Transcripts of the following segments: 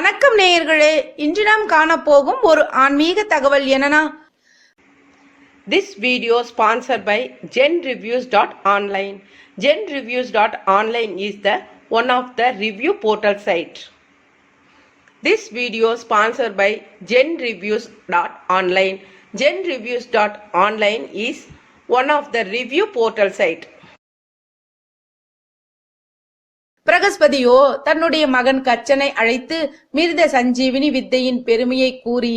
வணக்கம் நேயர்களே இன்று நாம் காணப்போகும் ஒரு ஆன்மீக தகவல் என்னன்னா this video sponsor by Zen reviews dot online Zen reviews dot online is the one of the review portal site this video sponsor by Zen reviews dot online Zen reviews dot online is one of the review portal site பிரகஸ்பதியோ தன்னுடைய மகன் கச்சனை அழைத்து மிருத சஞ்சீவினி வித்தையின் பெருமையை கூறி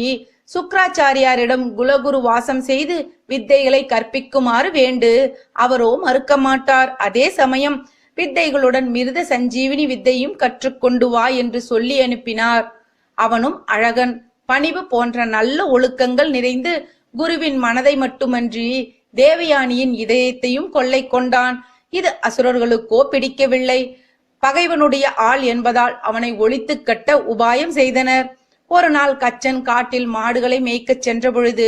சுக்ராச்சாரியாரிடம் குலகுரு வாசம் செய்து வித்தைகளை கற்பிக்குமாறு வேண்டு. அவரோ மறுக்க மாட்டார். அதே சமயம் வித்தைகளுடன் மிருத சஞ்சீவினி வித்தையும் கற்றுக்கொண்டு வா என்று சொல்லி அனுப்பினார். அவனும் அழகன். பணிவு போன்ற நல்ல ஒழுக்கங்கள் நிறைந்து குருவின் மனதை மட்டுமன்றி தேவயானியின் இதயத்தையும் கொள்ளை கொண்டான். இது அசுரர்களுக்கோ பிடிக்கவில்லை. பகைவனுடைய ஆள் என்பதால் அவனை ஒழித்து கட்ட உபாயம் செய்தனர். ஒரு நாள் கச்சன் காட்டில் மாடுகளை மேய்க்கச் சென்ற பொழுது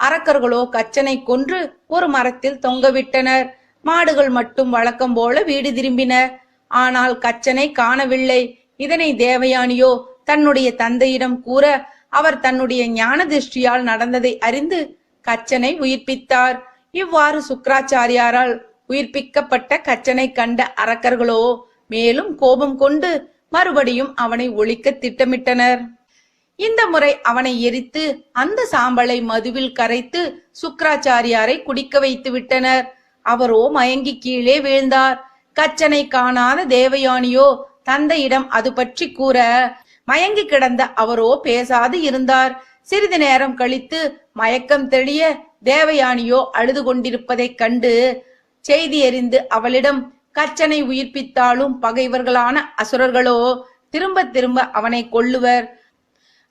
அரக்கர்களோ கச்சனை கொன்று ஒரு மரத்தில் தொங்கவிட்டனர். மாடுகள் மட்டும் வழக்கம் போல வீடு திரும்பின ஆனால் கச்சனை காணவில்லை. இதனை தேவயானியோ தன்னுடைய தந்தையிடம் கூற அவர் தன்னுடைய ஞான திருஷ்டியால் நடந்ததை அறிந்து கச்சனை உயிர்ப்பித்தார். இவ்வாறு சுக்ராச்சாரியாரால் உயிர்ப்பிக்கப்பட்ட கச்சனை கண்ட அரக்கர்களோ மேலும் கோபம் கொண்டு மறுபடியும் அவனை ஒழிக்க திட்டமிட்டனர். இந்த முறை அவனை எரித்து அந்த சாம்பலை மதுவில் கரைத்து சுக்கராச்சாரியாரை குடிக்க வைத்து விட்டனர். அவரோ மயங்கி கீழே வீழ்ந்தார். கச்சனை காணாத தேவயானியோ தந்தையிடம் அது பற்றி கூற மயங்கி கிடந்த அவரோ பேசாது இருந்தார். சிறிது நேரம் கழித்து மயக்கம் தெளிய தேவயானியோ அழுது கொண்டிருப்பதைக் கண்டு செய்தி அறிந்து அவளிடம் கச்சனை உயிர்ப்பித்தாலும் பகைவர்களான அசுரர்களோ திரும்ப திரும்ப அவனை கொள்ளுவர்.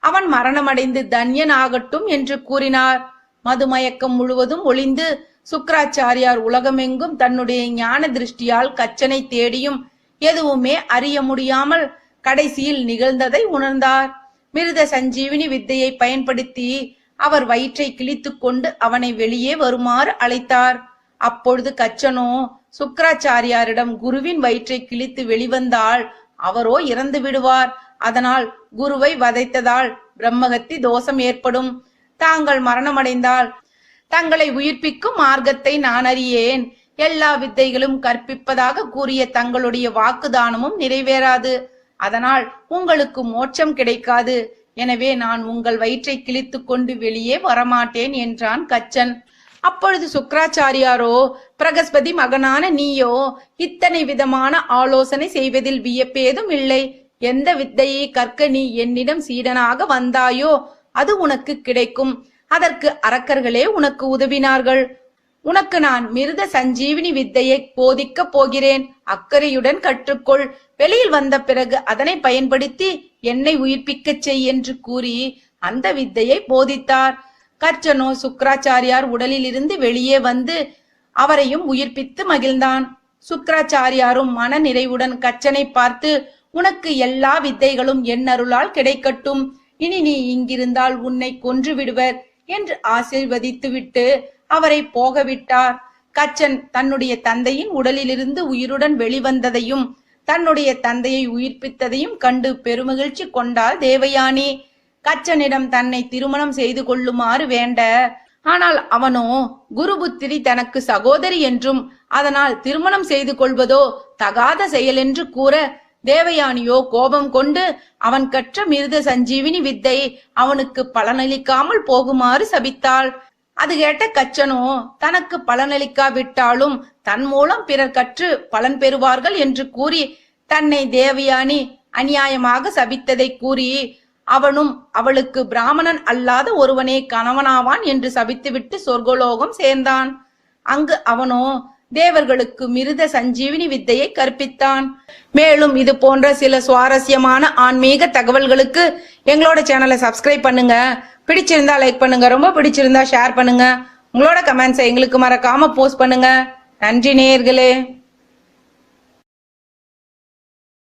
அவன் மரணமடைந்து தன்யன் ஆகட்டும் என்று கூறினார். மதுமயக்கம் முழுவதும் ஒளிந்து சுக்கராச்சாரியார் உலகமெங்கும் தன்னுடைய ஞான திருஷ்டியால் கச்சனை தேடியும் எதுவுமே அறிய முடியாமல் கடைசியில் நிகழ்ந்ததை உணர்ந்தார். மிருத சஞ்சீவினி வித்தையை பயன்படுத்தி அவர் வயிற்றை கிழித்துக் கொண்டு அவனை வெளியே வருமாறு அழைத்தார். அப்பொழுது கச்சனோ சுக்கராச்சாரியாரிடம் குருவின் வயிற்றை கிழித்து வெளிவந்தால் அவரோ இறந்து விடுவார். அதனால் குருவை வதைத்ததால் பிரம்மகத்தி தோஷம் ஏற்படும். தாங்கள் மரணமடைந்தால் தங்களை உயிர்ப்பிக்கும் மார்க்கத்தை நான் அறியேன். எல்லா வித்தைகளும் கற்பிப்பதாக கூறிய தங்களுடைய வாக்குதானமும் நிறைவேறாது. அதனால் உங்களுக்கு மோட்சம் கிடைக்காது. எனவே நான் உங்கள் வயிற்றை கிழித்து கொண்டு வெளியே வரமாட்டேன் என்றான் கச்சன். அப்பொழுது சுக்கராச்சாரியாரோ பிரகஸ்பதி மகனான நீயோ இத்தனை விதமான ஆலோசனை செய்வதில் வியப்பேதும் இல்லை. எந்த வித்தையை கற்க நீ என்னிடம் சீடனாக வந்தாயோ அது உனக்கு கிடைக்கும். அதற்கு அரக்கர்களே உனக்கு உதவினார்கள். உனக்கு நான் மிருத சஞ்சீவினி வித்தையை போதிக்க போகிறேன். அக்கறையுடன் கற்றுக்கொள். வெளியில் வந்த பிறகு அதனை பயன்படுத்தி என்னை உயிர்ப்பிக்கச் செய் என்று கூறி அந்த வித்தையை போதித்தார். கச்சனோ சுக்கராச்சாரியார் உடலில் இருந்து வெளியே வந்து அவரையும் உயிர்ப்பித்து மகிழ்ந்தான். சுக்கராச்சாரியாரும் மன நிறைவுடன் கச்சனை பார்த்து உனக்கு எல்லா வித்தைகளும் என் அருளால் கிடைக்கட்டும். இனி நீ இங்கிருந்தால் உன்னை கொன்று விடுவர் என்று ஆசீர்வதித்துவிட்டு அவரை போகவிட்டார் கச்சன் தன்னுடைய தந்தையின் உடலிலிருந்து உயிருடன் வெளிவந்ததையும் தன்னுடைய தந்தையை உயிர்ப்பித்ததையும் கண்டு பெருமகிழ்ச்சி கொண்டாள் தேவயானி. கச்சனிடம் தன்னை திருமணம் செய்து கொள்ளுமாறு வேண்ட. ஆனால் அவனோ குருபுத்திரி தனக்கு சகோதரி என்றும் அதனால் திருமணம் செய்து கொள்வதோ தகாத செயல் என்று கூற தேவயானியோ கோபம் கொண்டு அவன் கற்ற மிருத சஞ்சீவினி வித்தை அவனுக்கு பலனளிக்காமல் போகுமாறு சபித்தாள். அது கேட்ட கச்சனோ தனக்கு பலனளிக்காவிட்டாலும் தன் மூலம் பிறர் கற்று பலன் பெறுவார்கள் என்று கூறி தன்னை தேவயானி அநியாயமாக சபித்ததை கூறி அவனும் அவளுக்கு பிராமணன் அல்லாத ஒருவனே கணவனாவான் என்று சபித்துவிட்டு சொர்க்கலோகம் சேர்ந்தான். அங்கு அவனோ தேவர்களுக்கு மிருத சஞ்சீவினி வித்தையை கற்பித்தான். மேலும் இது போன்ற சில சுவாரஸ்யமான ஆன்மீக தகவல்களுக்கு எங்களோட சேனலை சப்ஸ்கிரைப் பண்ணுங்க. பிடிச்சிருந்தா லைக் பண்ணுங்க. ரொம்ப பிடிச்சிருந்தா ஷேர் பண்ணுங்க. உங்களோட கமெண்ட்ஸை எங்களுக்கு மறக்காம போஸ்ட் பண்ணுங்க. நன்றி நேயர்களே.